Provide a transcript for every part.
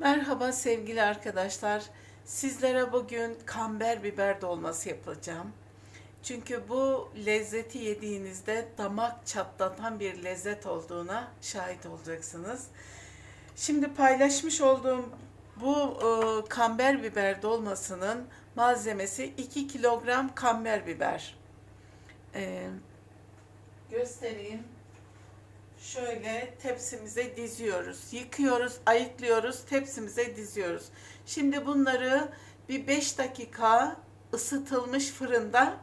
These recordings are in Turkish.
Merhaba sevgili arkadaşlar. Sizlere bugün kamber biber dolması yapacağım. Çünkü bu lezzeti yediğinizde damak çatlatan bir lezzet olduğuna şahit olacaksınız. Şimdi paylaşmış olduğum bu e, kamber biber dolmasının malzemesi 2 kilogram kamber biber. E, göstereyim. Şöyle tepsimize diziyoruz. Yıkıyoruz, ayıklıyoruz, tepsimize diziyoruz. Şimdi bunları bir 5 dakika ısıtılmış fırında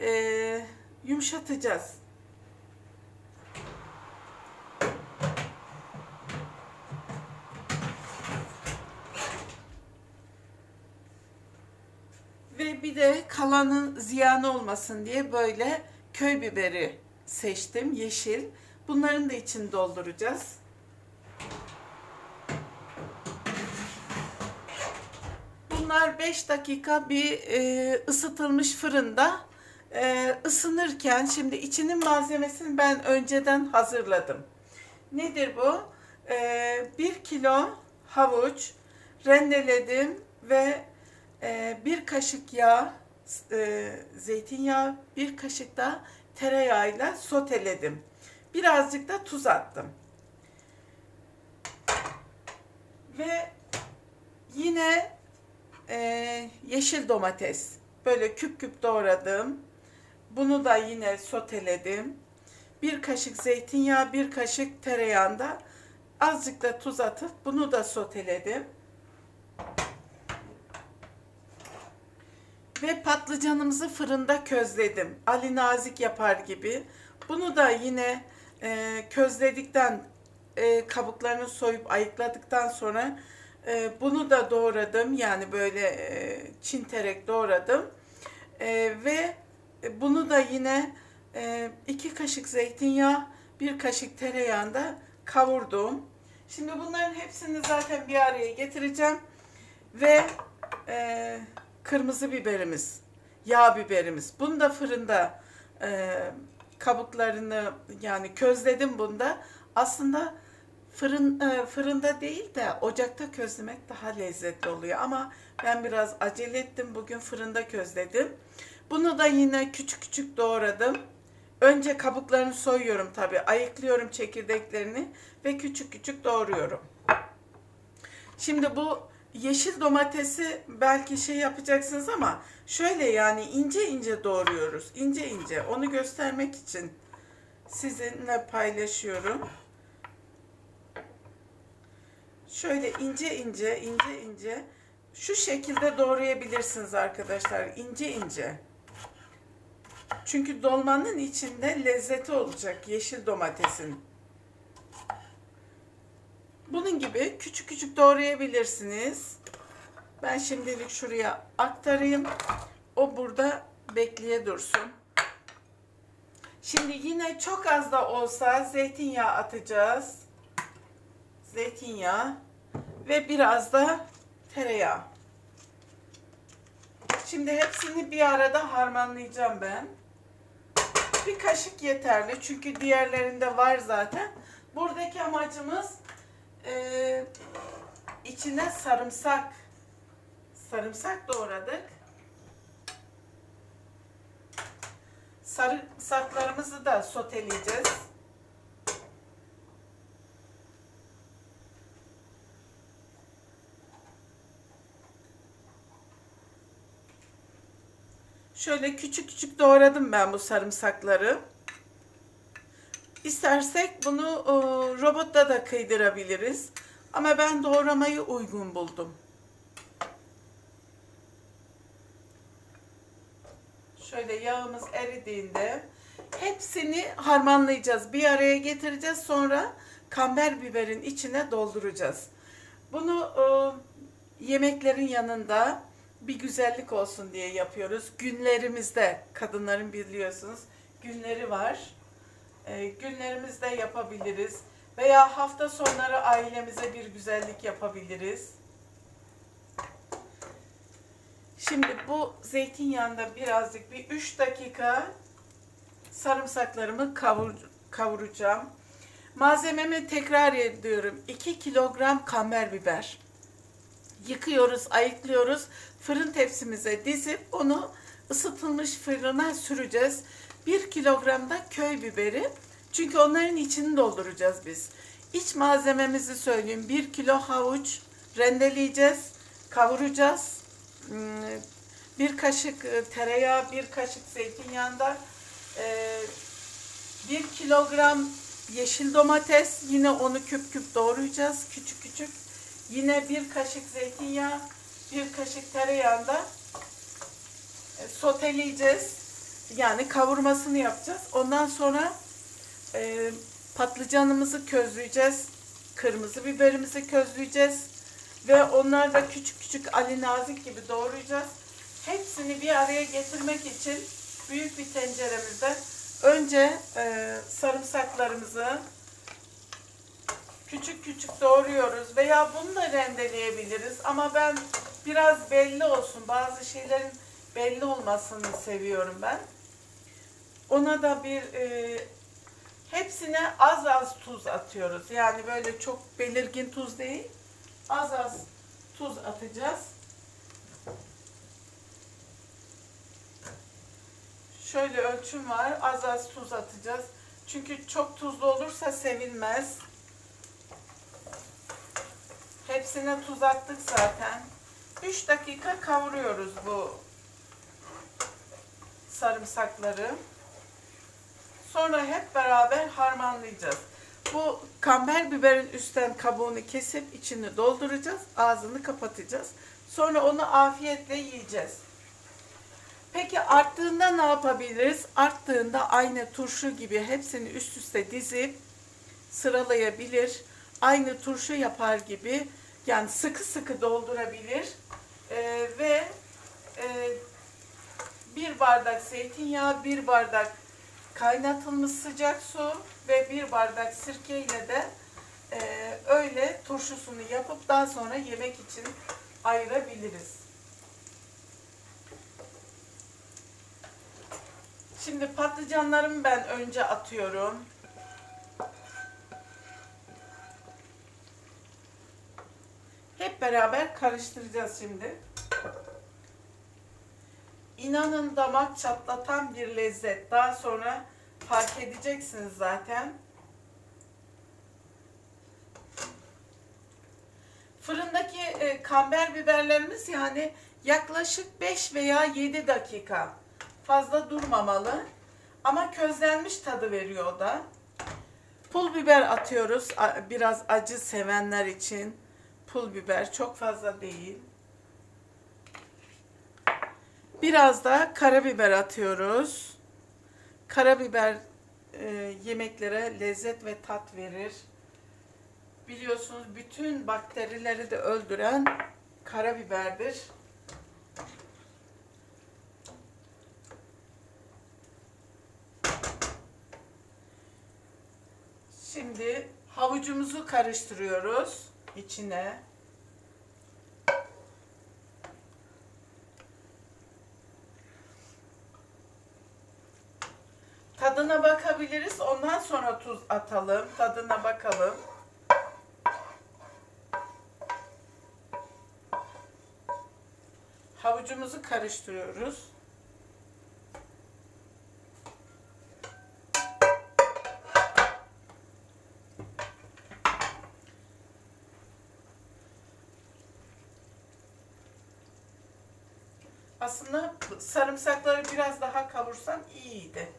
eee, yumuşatacağız. Ve bir de kalanın ziyanı olmasın diye böyle köy biberi seçtim, yeşil. Bunların da içini dolduracağız. Bunlar 5 dakika bir e, ısıtılmış fırında e, ısınırken şimdi içinin malzemesini ben önceden hazırladım. Nedir bu? E, 1 kilo havuç rendeledim ve e, bir kaşık yağ, e, zeytinyağı, bir kaşık da tereyağıyla soteledim. Birazcık da tuz attım. Ve yine e, yeşil domates böyle küp küp doğradım. Bunu da yine soteledim. Bir kaşık zeytinyağı, bir kaşık tereyağında azıcık da tuz atıp bunu da soteledim. Ve patlıcanımızı fırında közledim. Ali Nazik yapar gibi. Bunu da yine e, közledikten, e, kabuklarını soyup ayıkladıktan sonra e, bunu da doğradım. Yani böyle e, çinterek doğradım. E, ve bunu da yine e, iki kaşık zeytinyağı, bir kaşık tereyağında kavurdum. Şimdi bunların hepsini zaten bir araya getireceğim. Ve e, kırmızı biberimiz, yağ biberimiz. Bunu da fırında e, kabuklarını yani közledim bunda. Aslında fırın e, fırında değil de ocakta közlemek daha lezzetli oluyor ama ben biraz acele ettim. Bugün fırında közledim. Bunu da yine küçük küçük doğradım. Önce kabuklarını soyuyorum tabii. Ayıklıyorum çekirdeklerini ve küçük küçük doğruyorum. Şimdi bu yeşil domatesi belki şey yapacaksınız ama şöyle yani ince ince doğruyoruz. İnce ince. Onu göstermek için sizinle paylaşıyorum. Şöyle ince ince ince ince şu şekilde doğrayabilirsiniz arkadaşlar. İnce ince. Çünkü dolmanın içinde lezzeti olacak yeşil domatesin. Bunun gibi küçük küçük doğrayabilirsiniz. Ben şimdilik şuraya aktarayım. O burada bekleye dursun. Şimdi yine çok az da olsa zeytinyağı atacağız. Zeytinyağı ve biraz da tereyağı. Şimdi hepsini bir arada harmanlayacağım ben. Bir kaşık yeterli çünkü diğerlerinde var zaten. Buradaki amacımız e, içine sarımsak sarımsak doğradık. Sarımsaklarımızı da soteleyeceğiz. Şöyle küçük küçük doğradım ben bu sarımsakları. İstersek bunu e, robotta da kıydırabiliriz. Ama ben doğramayı uygun buldum. Şöyle yağımız eridiğinde hepsini harmanlayacağız. Bir araya getireceğiz. Sonra kamber biberin içine dolduracağız. Bunu e, yemeklerin yanında bir güzellik olsun diye yapıyoruz. Günlerimizde kadınların biliyorsunuz günleri var. E, günlerimizde yapabiliriz. Veya hafta sonları ailemize bir güzellik yapabiliriz. Şimdi bu zeytinyağında birazcık bir 3 dakika sarımsaklarımı kavur, kavuracağım. Malzememi tekrar ediyorum. 2 kilogram kamber biber. yıkıyoruz, ayıklıyoruz. Fırın tepsimize dizip onu ısıtılmış fırına süreceğiz. 1 kilogram da köy biberi. Çünkü onların içini dolduracağız biz. İç malzememizi söyleyeyim. 1 kilo havuç rendeleyeceğiz, kavuracağız. Hmm, Bir kaşık e, tereyağı, bir kaşık zeytinyağında e, 1 kilogram yeşil domates. Yine onu küp küp doğrayacağız. Küçük küçük. Yine bir kaşık zeytinyağı, bir kaşık tereyağında e, soteleyeceğiz. Yani kavurmasını yapacağız. Ondan sonra e, patlıcanımızı közleyeceğiz. Kırmızı biberimizi közleyeceğiz. Ve onları da küçük küçük Ali Nazik gibi doğrayacağız. Hepsini bir araya getirmek için büyük bir tenceremizde önce e, sarımsaklarımızı küçük küçük doğruyoruz veya bunu da rendeleyebiliriz ama ben biraz belli olsun bazı şeylerin belli olmasını seviyorum ben. Ona da bir e, hepsine az az tuz atıyoruz. Yani böyle çok belirgin tuz değil. Az az tuz atacağız. Şöyle ölçüm var. Az az tuz atacağız. Çünkü çok tuzlu olursa sevilmez. Hepsine tuz attık zaten. 3 dakika kavuruyoruz bu sarımsakları. Sonra hep beraber harmanlayacağız. Bu kamber biberin üstten kabuğunu kesip içini dolduracağız. Ağzını kapatacağız. Sonra onu afiyetle yiyeceğiz. Peki arttığında ne yapabiliriz? Arttığında aynı turşu gibi hepsini üst üste dizip sıralayabilir. Aynı turşu yapar gibi yani sıkı sıkı doldurabilir. Ee, ve e, bir bardak zeytinyağı, bir bardak kaynatılmış sıcak su ve bir bardak sirke ile de e, öyle turşusunu yapıp daha sonra yemek için ayırabiliriz. Şimdi patlıcanlarımı ben önce atıyorum. Hep beraber karıştıracağız şimdi. İnanın damak çatlatan bir lezzet. Daha sonra fark edeceksiniz zaten. Fırındaki e, kamber biberlerimiz yani yaklaşık 5 veya 7 dakika fazla durmamalı. Ama közlenmiş tadı veriyor da. Pul biber atıyoruz. Biraz acı sevenler için. Pul biber çok fazla değil. Biraz da karabiber atıyoruz. Karabiber e, yemeklere lezzet ve tat verir. Biliyorsunuz bütün bakterileri de öldüren karabiberdir. Şimdi havucumuzu karıştırıyoruz içine. Tadına bakabiliriz. Ondan sonra tuz atalım. Tadına bakalım. Havucumuzu karıştırıyoruz. Aslında sarımsakları biraz daha kavursam iyiydi.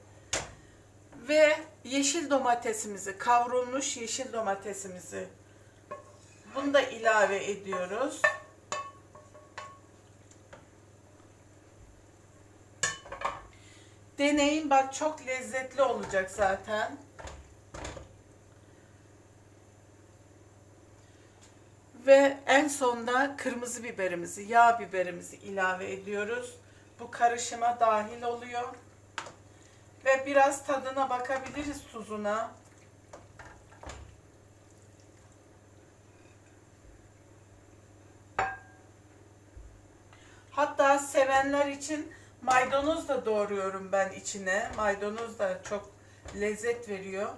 Ve yeşil domatesimizi, kavrulmuş yeşil domatesimizi bunu da ilave ediyoruz. Deneyin bak çok lezzetli olacak zaten. Ve en sonda kırmızı biberimizi, yağ biberimizi ilave ediyoruz. Bu karışıma dahil oluyor. Ve biraz tadına bakabiliriz tuzuna. Hatta sevenler için maydanoz da doğruyorum ben içine. Maydanoz da çok lezzet veriyor.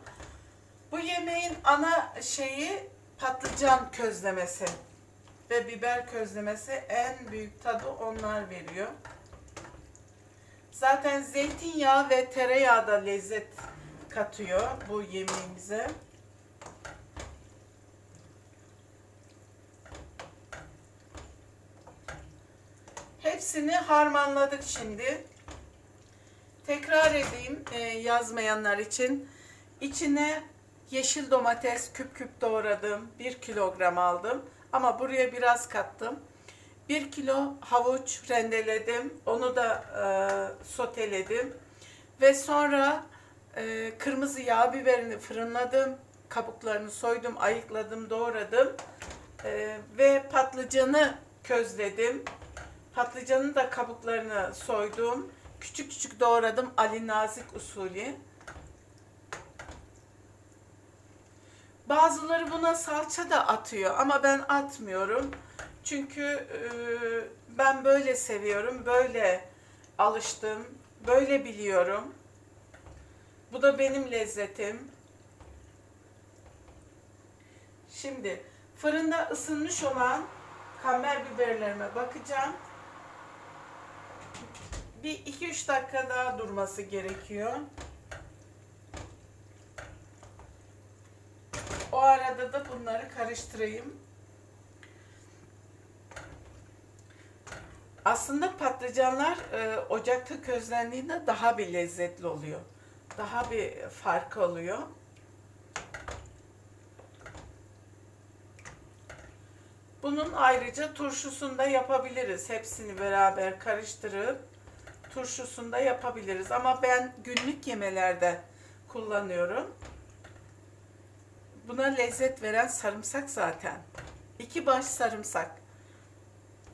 Bu yemeğin ana şeyi patlıcan közlemesi. ve biber közlemesi en büyük tadı onlar veriyor. Zaten zeytinyağı ve tereyağı da lezzet katıyor bu yemeğimize. Hepsini harmanladık şimdi. Tekrar edeyim e, yazmayanlar için. İçine yeşil domates küp küp doğradım. 1 kilogram aldım. Ama buraya biraz kattım. 1 kilo havuç rendeledim. Onu da e, soteledim. Ve sonra e, kırmızı yağ biberini fırınladım. Kabuklarını soydum, ayıkladım, doğradım. E, ve patlıcanı közledim. Patlıcanın da kabuklarını soydum. Küçük küçük doğradım Ali Nazik usulü. Bazıları buna salça da atıyor ama ben atmıyorum. Çünkü e, ben böyle seviyorum, böyle alıştım, böyle biliyorum. Bu da benim lezzetim. Şimdi fırında ısınmış olan kamber biberlerime bakacağım. Bir 2-3 dakika daha durması gerekiyor. O arada da bunları karıştırayım. Aslında patlıcanlar e, ocakta közlendiğinde daha bir lezzetli oluyor. Daha bir farkı oluyor. Bunun ayrıca turşusunu da yapabiliriz. Hepsini beraber karıştırıp turşusunu da yapabiliriz. Ama ben günlük yemelerde kullanıyorum. Buna lezzet veren sarımsak zaten. İki baş sarımsak.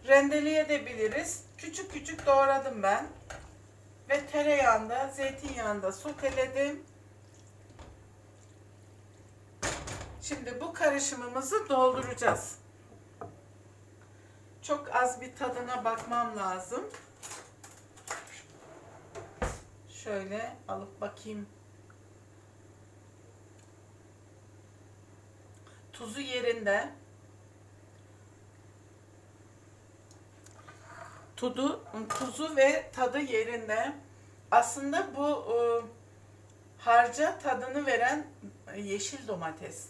Rendeleyebiliriz. Küçük küçük doğradım ben. Ve tereyağında, zeytinyağında soteledim. Şimdi bu karışımımızı dolduracağız. Çok az bir tadına bakmam lazım. Şöyle alıp bakayım. Tuzu yerinde. Tuzu, tuzu ve tadı yerinde. Aslında bu e, harca tadını veren yeşil domates.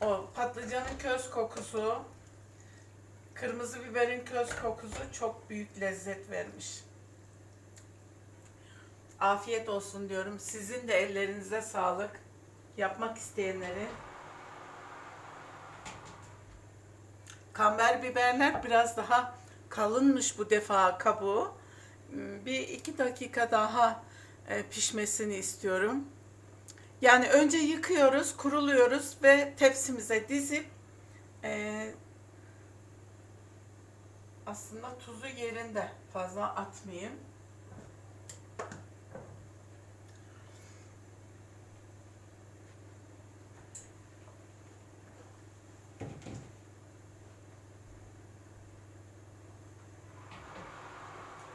O patlıcanın köz kokusu, kırmızı biberin köz kokusu çok büyük lezzet vermiş. Afiyet olsun diyorum. Sizin de ellerinize sağlık. Yapmak isteyenleri. Kamber biberler biraz daha kalınmış bu defa kabuğu. Bir iki dakika daha e, pişmesini istiyorum. Yani önce yıkıyoruz, kuruluyoruz ve tepsimize dizip e, aslında tuzu yerinde fazla atmayayım.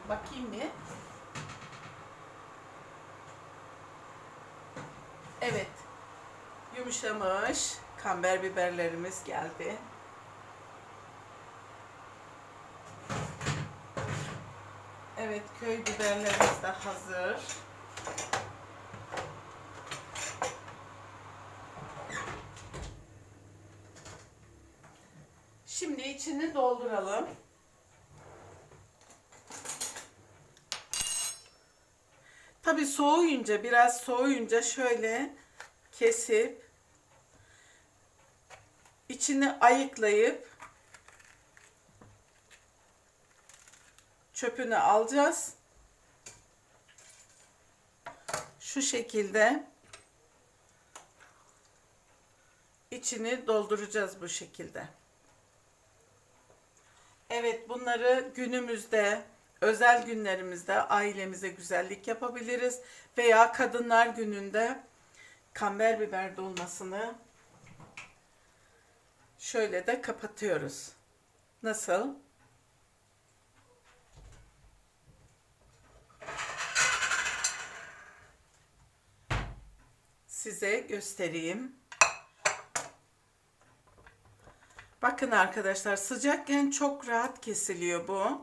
Bakayım bir. Evet. Yumuşamış. Kamber biberlerimiz geldi. Evet, köy biberlerimiz de hazır. Şimdi içini dolduralım. Tabii soğuyunca, biraz soğuyunca şöyle kesip içini ayıklayıp çöpünü alacağız. Şu şekilde içini dolduracağız bu şekilde. Evet bunları günümüzde özel günlerimizde ailemize güzellik yapabiliriz veya kadınlar gününde kamber biber dolmasını Şöyle de kapatıyoruz. Nasıl? Size göstereyim. Bakın arkadaşlar sıcakken çok rahat kesiliyor bu.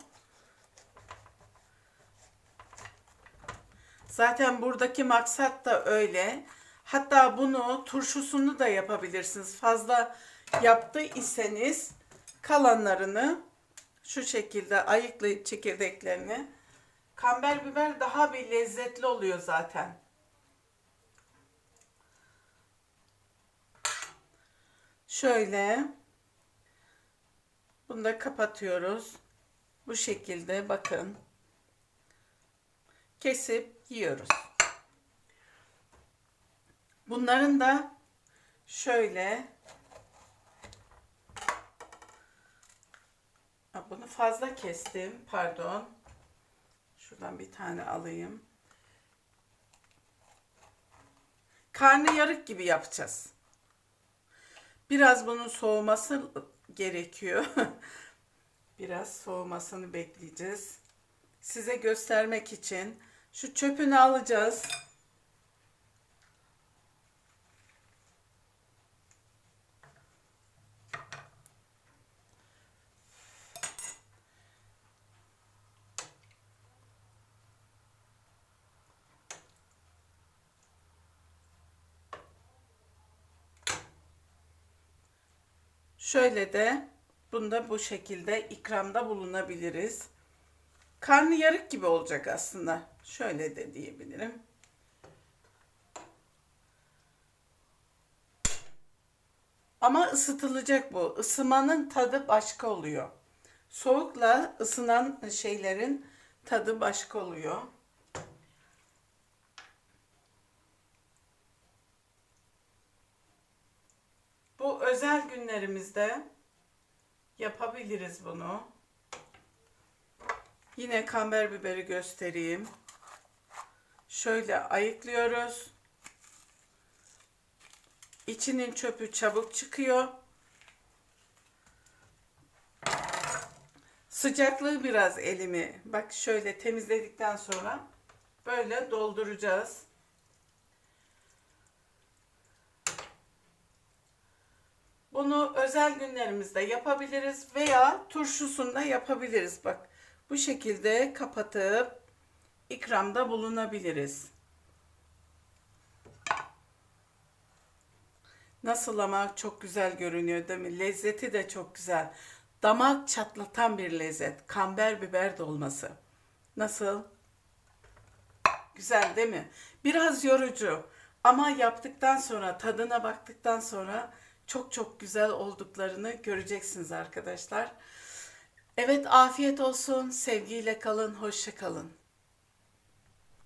Zaten buradaki maksat da öyle. Hatta bunu turşusunu da yapabilirsiniz. Fazla yaptı iseniz kalanlarını şu şekilde ayıklayıp çekirdeklerini kamber biber daha bir lezzetli oluyor zaten. Şöyle bunu da kapatıyoruz. Bu şekilde bakın. Kesip yiyoruz. Bunların da şöyle bunu fazla kestim. Pardon. Şuradan bir tane alayım. Karnı yarık gibi yapacağız. Biraz bunun soğuması gerekiyor. Biraz soğumasını bekleyeceğiz. Size göstermek için şu çöpünü alacağız. Şöyle de bunda bu şekilde ikramda bulunabiliriz. Karnı yarık gibi olacak aslında. Şöyle de diyebilirim. Ama ısıtılacak bu. Isımanın tadı başka oluyor. Soğukla ısınan şeylerin tadı başka oluyor. Bu özel günlerimizde yapabiliriz bunu. Yine kamber biberi göstereyim. Şöyle ayıklıyoruz. İçinin çöpü çabuk çıkıyor. Sıcaklığı biraz elimi. Bak şöyle temizledikten sonra böyle dolduracağız. Bunu özel günlerimizde yapabiliriz veya turşusunda yapabiliriz. Bak bu şekilde kapatıp ikramda bulunabiliriz. Nasıl ama çok güzel görünüyor değil mi? Lezzeti de çok güzel. Damak çatlatan bir lezzet. Kamber biber dolması. Nasıl? Güzel değil mi? Biraz yorucu ama yaptıktan sonra, tadına baktıktan sonra çok çok güzel olduklarını göreceksiniz arkadaşlar. Evet afiyet olsun. Sevgiyle kalın, hoşça kalın.